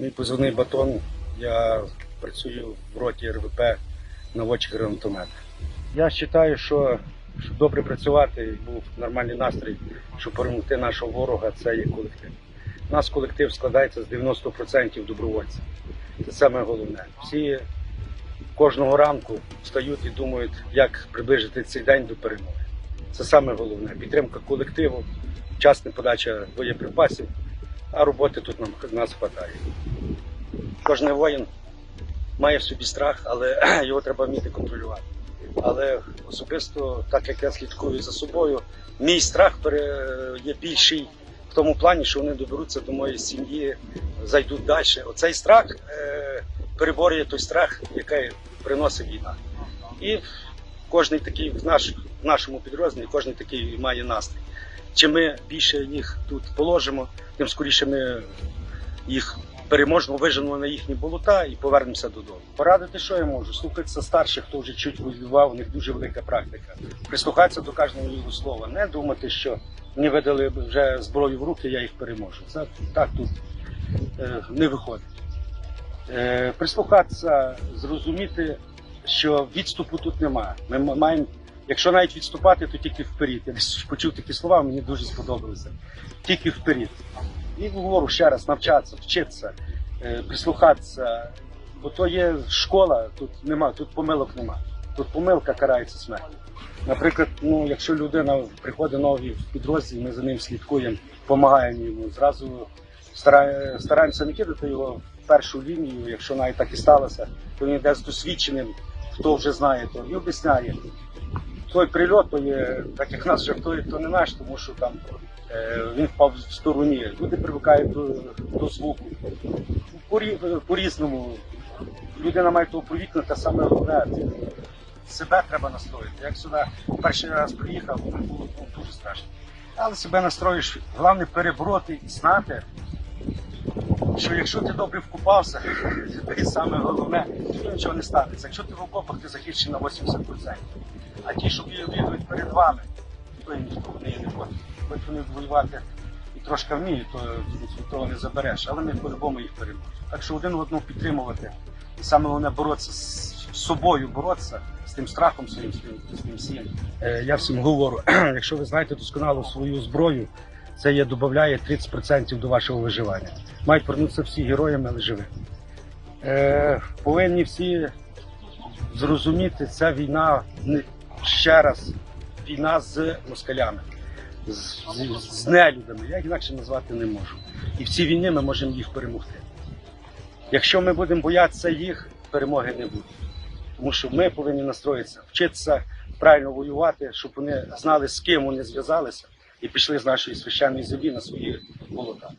Мій позивний батон. Я працюю в роті РВП наводчик гранатомета. Я вважаю, що щоб добре працювати був нормальний настрій, щоб перемогти нашого ворога, це є колектив. У нас колектив складається з 90% добровольців. Це саме головне. Всі кожного ранку встають і думають, як приближити цей день до перемоги. Це саме головне. Підтримка колективу, вчасна подача боєприпасів, а роботи тут нам нас вистачає. Кожен воїн має в собі страх, але його треба вміти контролювати. Але особисто, так як я слідкую за собою, мій страх є більший в тому плані, що вони доберуться до моєї сім'ї, зайдуть далі. Оцей страх е, переборює той страх, який приносить війна. І кожен такий в, наш, в нашому підрозділі, кожен такий має настрій. Чим ми більше їх тут положимо, тим скоріше ми їх переможемо, виженемо на їхні болота і повернемося додому. Порадити, що я можу? Слухатися старших, хто вже чуть воював, у них дуже велика практика. Прислухатися до кожного його слова, не думати, що мені видали вже зброю в руки, я їх переможу. Це так тут е, не виходить. Е, прислухатися, зрозуміти, що відступу тут немає. Ми маємо, якщо навіть відступати, то тільки вперед. Я почув такі слова, мені дуже сподобалися. Тільки вперед. І говорю ще раз, навчатися, вчитися, е, прислухатися. Бо то є школа, тут нема, тут помилок нема. Тут помилка карається смертю. Наприклад, ну, якщо людина приходить новий в підрозділ, ми за ним слідкуємо, допомагаємо йому. Зразу стараємося не кидати його в першу лінію, якщо навіть так і сталося, то він йде з досвідченим, хто вже знає, то і об'ясняє. Той прильот, то є, так як нас жартують, то не наш, тому що там е, він впав в стороні. Люди привикають до, до звуку. По- По-різному. Людина має того провікнути, саме головне. Себе треба настроїти. Як сюди перший раз приїхав, було ну, дуже страшно. Але себе настроїш, головне перебороти і знати, що якщо ти добре вкупався, то саме головне, нічого не станеться. Якщо ти в окопах, ти захищений на 80%. А ті, що бігають перед вами, то їм ніхто вони не буде. Хоч вони воювати і трошки вміють, то від того не забереш, але ми по-любому їх переможемо. Так що один одного підтримувати. І саме головне боротися з собою, боротися з тим страхом своїм, з тим, всім. Е, Я всім говорю, якщо ви знаєте досконало свою зброю, це є додає 30% до вашого виживання. Мають повернутися всі героями, але живими. Е, повинні всі зрозуміти, ця війна не ще раз війна з москалями, з, з, з нелюдами. Я інакше назвати не можу. І в цій війні ми можемо їх перемогти. Якщо ми будемо боятися їх, перемоги не буде. Тому що ми повинні настроїтися, вчитися правильно воювати, щоб вони знали, з ким вони зв'язалися, і пішли з нашої священної землі на свої болота.